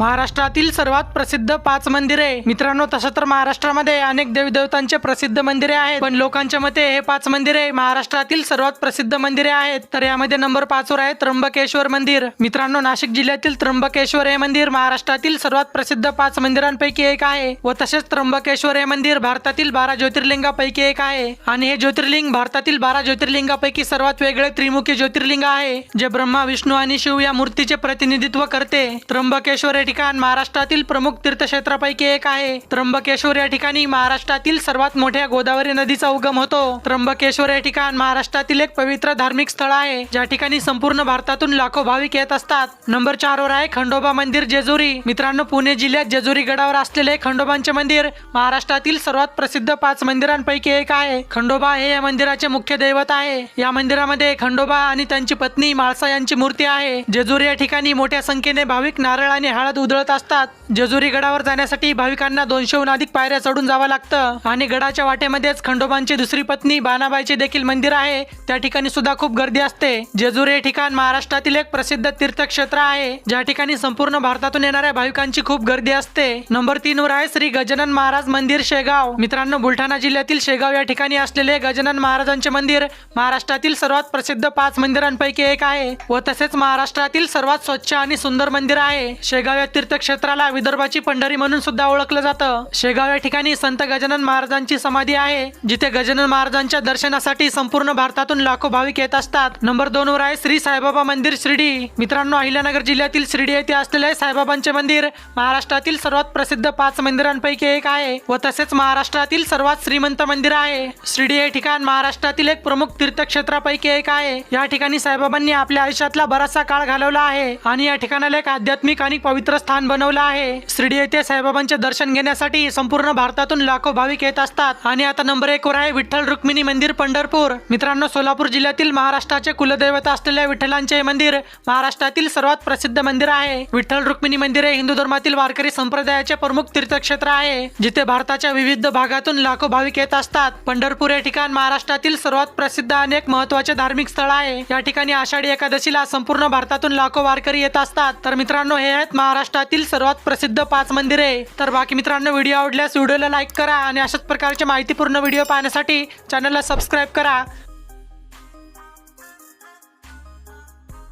महाराष्ट्रातील सर्वात प्रसिद्ध पाच मंदिरे. मित्रांनो तसं तर महाराष्ट्रामध्ये अनेक देवी देवतांचे प्रसिद्ध मंदिरे आहेत. पण लोकांच्या मते हे पाच मंदिरे महाराष्ट्रातील सर्वात प्रसिद्ध मंदिरे आहेत. तर यामध्ये नंबर पाच वर आहे त्र्यंबकेश्वर मंदिर. मित्रांनो नाशिक जिल्ह्यातील त्र्यंबकेश्वर हे मंदिर महाराष्ट्रातील सर्वात प्रसिद्ध पाच मंदिरांपैकी एक आहे व तसेच त्र्यंबकेश्वर हे मंदिर भारतातील बारा ज्योतिर्लिंगापैकी एक आहे. आणि हे ज्योतिर्लिंग भारतातील बारा ज्योतिर्लिंगापैकी सर्वात वेगळे त्रिमुखी ज्योतिर्लिंग आहे जे ब्रह्मा विष्णू आणि शिव या मूर्तीचे प्रतिनिधित्व करते. त्र्यंबकेश्वर हे ठिकाण महाराष्ट्रातील प्रमुख तीर्थक्षेत्रापैकी एक आहे. त्र्यंबकेश्वर या ठिकाणी महाराष्ट्रातील सर्वात मोठ्या गोदावरी नदीचा उगम होतो. त्र्यंबकेश्वर या ठिकाण महाराष्ट्रातील एक पवित्र धार्मिक स्थळ आहे. ज्या ठिकाणी संपूर्ण भारतातून लाखो भाविक येत असतात. नंबर चार वर आहे खंडोबा मंदिर जेजुरी. मित्रांनो पुणे जिल्ह्यात जेजुरी गडावर असलेले खंडोबांचे मंदिर महाराष्ट्रातील सर्वात प्रसिद्ध पाच मंदिरांपैकी एक आहे. खंडोबा हे या मंदिराचे मुख्य दैवत आहे. या मंदिरामध्ये खंडोबा आणि त्यांची पत्नी माळसा यांची मूर्ती आहे. जेजुरी या ठिकाणी मोठ्या संख्येने भाविक नारळ आणि हळद उधळत असतात. जेजुरी गडावर जाण्यासाठी भाविकांना दोनशेहून अधिक पायऱ्या चढून जावं लागतं. आणि गडाच्या वाटेमध्येच खंडोबांची दुसरी पत्नी बानाबाईचे देखील मंदिर आहे. त्या ठिकाणी सुद्धा खूप गर्दी असते. जेजुरी हे ठिकाण महाराष्ट्रातील एक प्रसिद्ध तीर्थक्षेत्र आहे. ज्या ठिकाणी संपूर्ण भारतातून येणाऱ्या भाविकांची खूप गर्दी असते. नंबर तीन वर आहे श्री गजानन महाराज मंदिर शेगाव. मित्रांनो बुलढाणा जिल्ह्यातील शेगाव या ठिकाणी असलेले गजानन महाराजांचे मंदिर महाराष्ट्रातील सर्वात प्रसिद्ध पाच मंदिरांपैकी एक आहे व तसेच महाराष्ट्रातील सर्वात स्वच्छ आणि सुंदर मंदिर आहे. शेगाव या तीर्थक्षेत्राला विदर्भाची पंढरी म्हणून सुद्धा ओळखलं जातं. शेगाव या ठिकाणी संत गजानन महाराजांची समाधी आहे जिथे गजानन महाराजांच्या दर्शनासाठी संपूर्ण भारतातून लाखो भाविक येत असतात. नंबर दोन वर आहे श्री साईबाबा मंदिर शिर्डी. मित्रांनो अहिल्यानगर जिल्ह्यातील शिर्डी येथे असलेले साईबाबांचे मंदिर. महाराष्ट्रातील सर्वात प्रसिद्ध पाच मंदिरांपैकी एक आहे व तसेच महाराष्ट्रातील सर्वात श्रीमंत मंदिर आहे. शिर्डी हे ठिकाण महाराष्ट्रातील एक प्रमुख तीर्थक्षेत्रापैकी एक आहे. या ठिकाणी साईबाबांनी आपल्या आयुष्यातला बराचसा काळ घालवला आहे आणि या ठिकाणाला एक आध्यात्मिक आणि पवित्र स्थान बनवलं आहे. शिर्डी येथे साईबाबांचे दर्शन घेण्यासाठी संपूर्ण भारतातून लाखो भाविक येत असतात. आणि आता नंबर एक वर आहे विठ्ठल रुक्मिणी मंदिर पंढरपूर. मित्रांनो सोलापूर जिल्ह्यातील महाराष्ट्राचे कुलदैवत असलेल्या विठ्ठलांचे हे मंदिर महाराष्ट्रातील सर्वात प्रसिद्ध मंदिर आहे. विठ्ठल रुक्मिणी मंदिर हे हिंदू धर्मातील वारकरी संप्रदायाचे प्रमुख तीर्थक्षेत्र आहे जिथे भारताच्या विविध भागातून लाखो भाविक येत असतात. पंढरपूर हे ठिकाण महाराष्ट्रातील सर्वात प्रसिद्ध आणि एक महत्त्वाचे धार्मिक स्थळ आहे. या ठिकाणी आषाढी एकादशीला संपूर्ण भारतातून लाखो वारकरी येत असतात. तर मित्रांनो हे आहेत महाराष्ट्र महाराष्ट्रातील सर्वात प्रसिद्ध पाच मंदिरे. तर बाकी मित्रांनो व्हिडिओ आवडल्यास व्हिडिओला लाईक करा आणि अशाच प्रकारचे माहितीपूर्ण व्हिडिओ पाहण्यासाठी चॅनलला सबस्क्राईब करा.